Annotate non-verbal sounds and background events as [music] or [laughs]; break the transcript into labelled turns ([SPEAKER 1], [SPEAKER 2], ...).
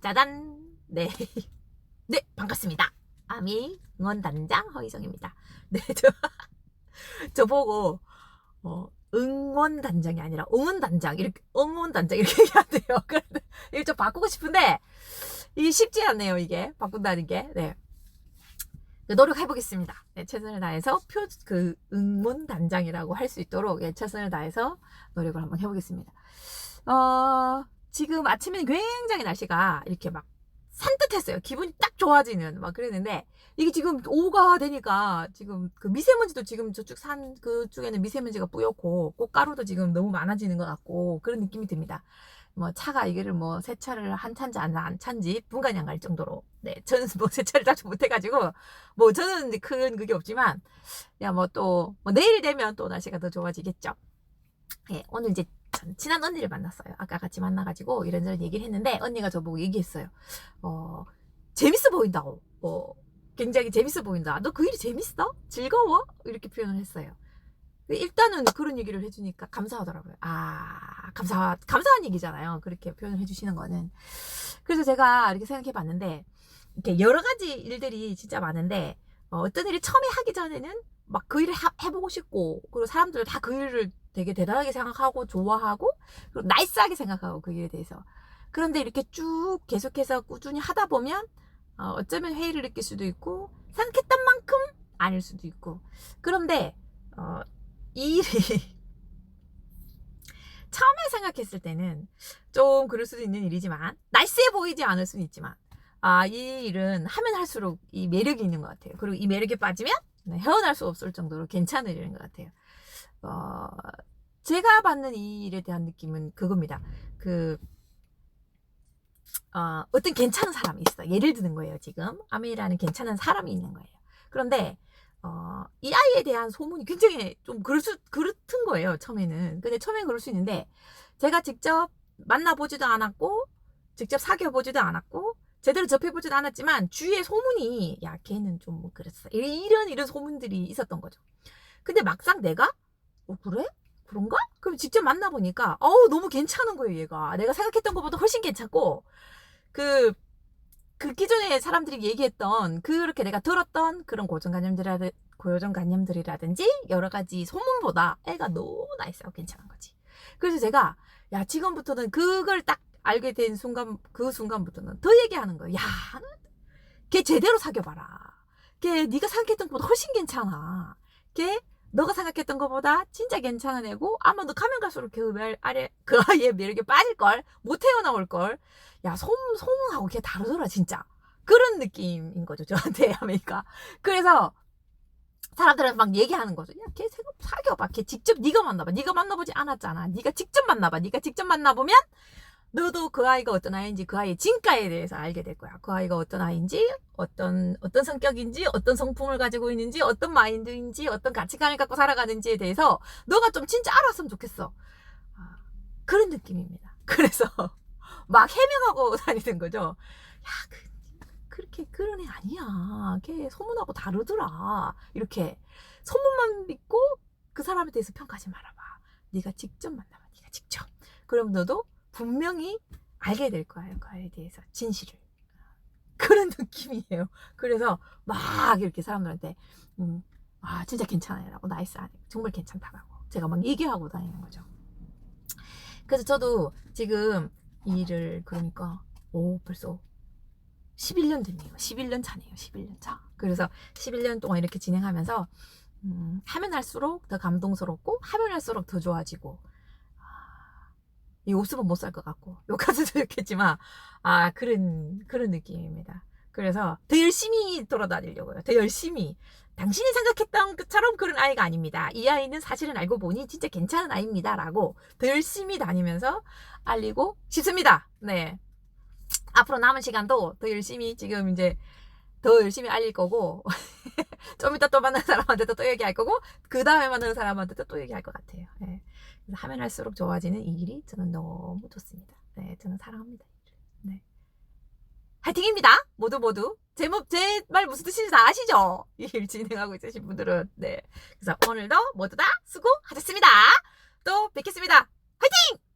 [SPEAKER 1] 짜잔! 네. [laughs] 네, 반갑습니다. 아미 응원단장 허희정입니다. 네, [laughs] 저, 저보고, 어, 응원단장이 아니라 응원단장, 이렇게, 응원단장, 이렇게 [laughs] 얘기하대요. 그런데, 이거 좀 바꾸고 싶은데, 이게 쉽지 않네요, 이게. 바꾼다는 게. 네. 네, 노력해보겠습니다. 네, 최선을 다해서 표, 그, 응원단장이라고 할 수 있도록, 예, 최선을 다해서 노력을 한번 해보겠습니다. 어, 지금 아침에는 굉장히 날씨가 이렇게 막 산뜻했어요. 기분이 딱 좋아지는 막 그랬는데 이게 지금 오후가 되니까 지금 그 미세먼지도 지금 저쪽 산 그쪽에는 미세먼지가 뿌옇고 꽃가루도 지금 너무 많아지는 것 같고 그런 느낌이 듭니다. 뭐 차가 이거를 뭐 세차를 한 찬지 안, 안 찬지 분간이 안 갈 정도로 네 저는 [laughs] 뭐 세차를 자주 못해가지고 뭐 저는 큰 그게 없지만 야 뭐 또뭐 내일 되면 또 날씨가 더 좋아지겠죠. 예 오늘 이제 전 친한 언니를 만났어요. 아까 같이 만나가지고 이런저런 얘기를 했는데 언니가 저보고 얘기했어요. 어 재밌어 보인다고. 어 굉장히 재밌어 보인다. 너 그 일이 재밌어? 즐거워? 이렇게 표현을 했어요. 일단은 그런 얘기를 해주니까 감사하더라고요. 아 감사 감사한 얘기잖아요. 그렇게 표현을 해주시는 거는. 그래서 제가 이렇게 생각해 봤는데 이렇게 여러 가지 일들이 진짜 많은데 어, 어떤 일을 처음에 하기 전에는 막 그 일을 하- 해보고 싶고 그리고 사람들 다 그 일을 되게 대단하게 생각하고 좋아하고 그리고 나이스하게 생각하고 그 일에 대해서 그런데 이렇게 쭉 계속해서 꾸준히 하다 보면 어, 어쩌면 회의를 느낄 수도 있고 생각했던 만큼 아닐 수도 있고 그런데 어, 이 일이 [laughs] 처음에 생각했을 때는 좀 그럴 수도 있는 일이지만 나이스해 보이지 않을 수는 있지만 아, 이 일은 하면 할수록 이 매력이 있는 것 같아요. 그리고 이 매력에 빠지면 네, 헤어날 수 없을 정도로 괜찮은 일인 것 같아요. 어, 제가 받는 이 일에 대한 느낌은 그겁니다. 그, 어, 어떤 괜찮은 사람이 있어. 예를 드는 거예요, 지금. 아미라는 괜찮은 사람이 있는 거예요. 그런데, 어, 이 아이에 대한 소문이 굉장히 좀 그럴 수, 그렇던 거예요, 처음에는. 근데 처음엔 그럴 수 있는데, 제가 직접 만나보지도 않았고, 직접 사귀어보지도 않았고, 제대로 접해보지도 않았지만, 주위에 소문이, 야, 걔는 좀 뭐 그랬어. 이런, 이런 소문들이 있었던 거죠. 근데 막상 내가, 어, 그래? 그런가? 그럼 직접 만나보니까, 어우, 너무 괜찮은 거예요, 얘가. 내가 생각했던 것보다 훨씬 괜찮고, 그, 그 기존에 사람들이 얘기했던, 그렇게 내가 들었던 그런 고정관념들이라든, 고정관념들이라든지, 여러 가지 소문보다 애가 너무 나이스하고 괜찮은 거지. 그래서 제가, 야, 지금부터는 그걸 딱 알게 된 순간, 그 순간부터는 더 얘기하는 거예요. 야, 걔 제대로 사귀어봐라. 걔 네가 생각했던 것보다 훨씬 괜찮아. 걔 너가 생각했던 것보다 진짜 괜찮은 애고 아마 너 가면 갈수록 그 매, 아래 그 아이의 매력에 빠질 걸 못 헤어나올 걸. 야 소문 소문하고 걔 다르더라 진짜. 그런 느낌인 거죠 저한테 [laughs] 아메리카. 그래서 사람들한테 막 얘기하는 거죠. 야, 걔 생각 사귀어봐. 걔 직접 네가 만나봐. 네가 만나보지 않았잖아. 네가 직접 만나봐. 네가 직접 만나보면 너도 그 아이가 어떤 아이인지 그 아이의 진가에 대해서 알게 될 거야. 그 아이가 어떤 아이인지, 어떤, 어떤 성격인지, 어떤 성품을 가지고 있는지, 어떤 마인드인지, 어떤 가치관을 갖고 살아가는지에 대해서 너가 좀 진짜 알았으면 좋겠어. 아, 그런 느낌입니다. [laughs] 그래서 막 해명하고 [laughs] 다니는 거죠. 야, 그, 그렇게 그런 애 아니야. 걔 소문하고 다르더라. 이렇게 소문만 믿고 그 사람에 대해서 평가하지 말아봐. 네가 직접 만나봐. 네가 직접. 그럼 너도 분명히 알게 될 거예요. 그에 대해서 진실을. 그런 [laughs] 느낌이에요. 그래서 막 이렇게 사람들한테 음, 아 진짜 괜찮아요 라고 나이스하네. 정말 괜찮다라고 제가 막 얘기하고 다니는 거죠. 그래서 저도 지금 이 일을 그러니까 오 벌써 11년 됐네요. 11년 차네요. 11년 차. 그래서 11년 동안 이렇게 진행하면서 음, 하면 할수록 더 감동스럽고 하면 할수록 더 좋아지고 아, 이 없으면 못살 것 같고 욕하서도 좋겠지만 [laughs] 아 그런 그런 느낌입니다. 그래서 더 열심히 돌아다니려고요. 더 열심히 당신이 생각했던 것처럼 그런 아이가 아닙니다. 이 아이는 사실은 알고 보니 진짜 괜찮은 아이입니다 라고 더 열심히 다니면서 알리고 싶습니다. 네. 앞으로 남은 시간도 더 열심히 지금 이제 더 열심히 알릴 거고 [laughs] 좀 이따 또 만나는 사람한테도 또 얘기할 거고 그 다음에 만나는 사람한테도 또 얘기할 것 같아요. 네. 그래서 하면 할수록 좋아지는 이 일이 저는 너무 좋습니다. 네, 저는 사랑합니다. 네. 화이팅입니다. 모두 모두 제목 제 말 무슨 뜻인지 다 아시죠? 이 일 진행하고 있으신 분들은 네. 그래서 오늘도 모두 다 수고하셨습니다. 또 뵙겠습니다. 화이팅!